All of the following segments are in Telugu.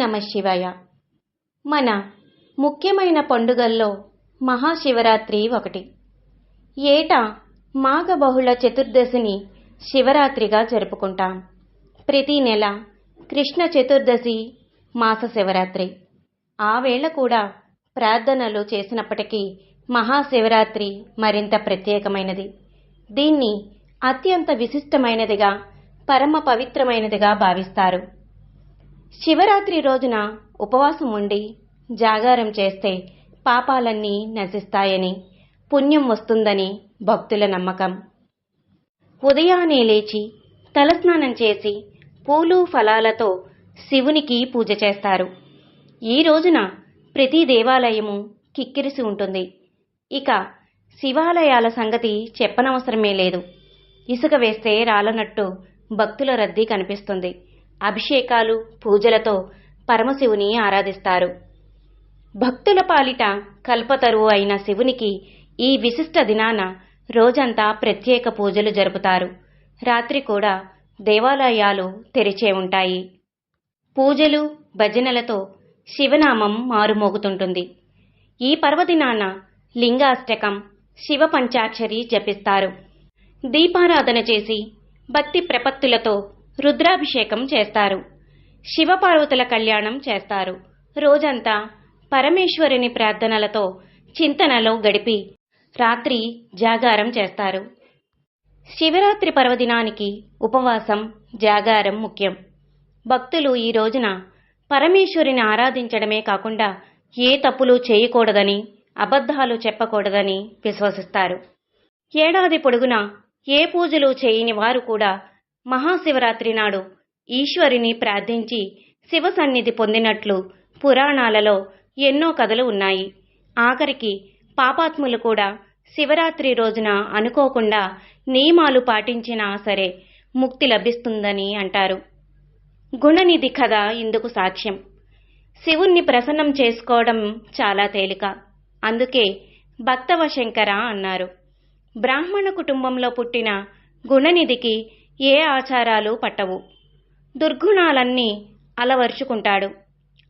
నమ శివాయ. మన ముఖ్యమైన పండుగల్లో మహాశివరాత్రి ఒకటి. ఏటా మాఘ బహుళ చతుర్దశిని శివరాత్రిగా జరుపుకుంటాం. ప్రతి నెల కృష్ణ చతుర్దశి మాస శివరాత్రి. ఆ వేళ కూడా ప్రార్థనలు చేసినప్పటికీ మహాశివరాత్రి మరింత ప్రత్యేకమైనది. దీన్ని అత్యంత విశిష్టమైనదిగా పరమ పవిత్రమైనదిగా భావిస్తారు. శివరాత్రి రోజున ఉపవాసం ఉండి జాగారం చేస్తే పాపాలన్నీ నశిస్తాయని పుణ్యం వస్తుందని భక్తుల నమ్మకం. ఉదయాన్నే లేచి తలస్నానం చేసి పూలు ఫలాలతో శివునికి పూజ చేస్తారు. ఈ రోజున ప్రతి దేవాలయము కిక్కిరిసి ఉంటుంది. ఇక శివాలయాల సంగతి చెప్పనవసరమే లేదు. ఇసుక వేస్తే రాలనట్టు భక్తుల రద్దీ కనిపిస్తుంది. అభిషేకాలు పూజలతో పరమశివుని ఆరాధిస్తారు. భక్తుల పాలిట కల్పతరువు అయిన శివునికి ఈ విశిష్ట దినాన రోజంతా ప్రత్యేక పూజలు జరుపుతారు. రాత్రి కూడా దేవాలయాలు తెరిచే ఉంటాయి. పూజలు భజనలతో శివనామం మారుమోగుతుంటుంది. ఈ పర్వదినాన లింగాష్టకం శివ పంచాక్షరి జపిస్తారు. దీపారాధన చేసి భక్తి ప్రపత్తులతో రుద్రాభిషేకం చేస్తారు. శివపార్వతుల కళ్యాణం చేస్తారు. రోజంతా పరమేశ్వరుని ప్రార్థనలతో చింతనలో గడిపి రాత్రి జాగారం చేస్తారు. శివరాత్రి పర్వదినానికి ఉపవాసం జాగారం ముఖ్యం. భక్తులు ఈ రోజున పరమేశ్వరిని ఆరాధించడమే కాకుండా ఏ తప్పులు చేయకూడదని అబద్ధాలు చెప్పకూడదని విశ్వసిస్తారు. ఏడాది పొడుగునా ఏ పూజలు చేయని వారు కూడా మహాశివరాత్రి నాడు ఈశ్వరిని ప్రార్థించి శివ సన్నిధి పొందినట్లు పురాణాలలో ఎన్నో కథలు ఉన్నాయి. ఆఖరికి పాపాత్ములు కూడా శివరాత్రి రోజున అనుకోకుండా నియమాలు పాటించినా సరే ముక్తి లభిస్తుందని అంటారు. గుణనిధి కథ ఇందుకు సాక్ష్యం. శివుణ్ణి ప్రసన్నం చేసుకోవడం చాలా తేలిక. అందుకే భక్తవ శంకర అన్నారు. బ్రాహ్మణ కుటుంబంలో పుట్టిన గుణనిధికి ఏ ఆచారాలు పట్టవు. దుర్గుణాలన్నీ అలవర్చుకుంటాడు.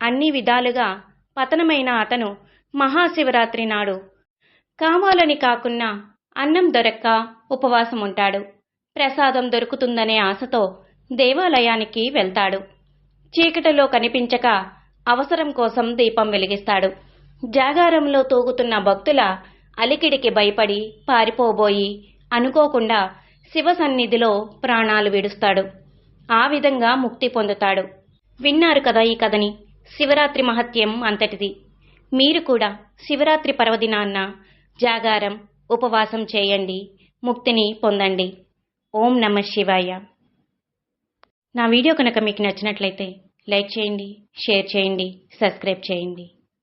అన్ని విధాలుగా పతనమైన అతను మహాశివరాత్రి నాడు కావాలని కాకున్నా అన్నం దొరక్క ఉపవాసం ఉంటాడు ప్రసాదం దొరుకుతుందనే ఆశతో దేవాలయానికి వెళ్తాడు. చీకటిలో కనిపించక అవసరం కోసం దీపం వెలిగిస్తాడు. జాగారంలో తూగుతున్న భక్తుల అలికిడికి భయపడి పారిపోబోయి అనుకోకుండా శివ సన్నిధిలో ప్రాణాలు విడుస్తాడు. ఆ విధంగా ముక్తి పొందుతాడు. విన్నారు కదా ఈ కథని. శివరాత్రి మహత్యం అంతటిది. మీరు కూడా శివరాత్రి పర్వదినాన్న జాగారం ఉపవాసం చేయండి. ముక్తిని పొందండి. ఓం నమ శివాయ. నా వీడియో కనుక మీకు నచ్చినట్లయితే లైక్ చేయండి షేర్ చేయండి సబ్స్క్రైబ్ చేయండి.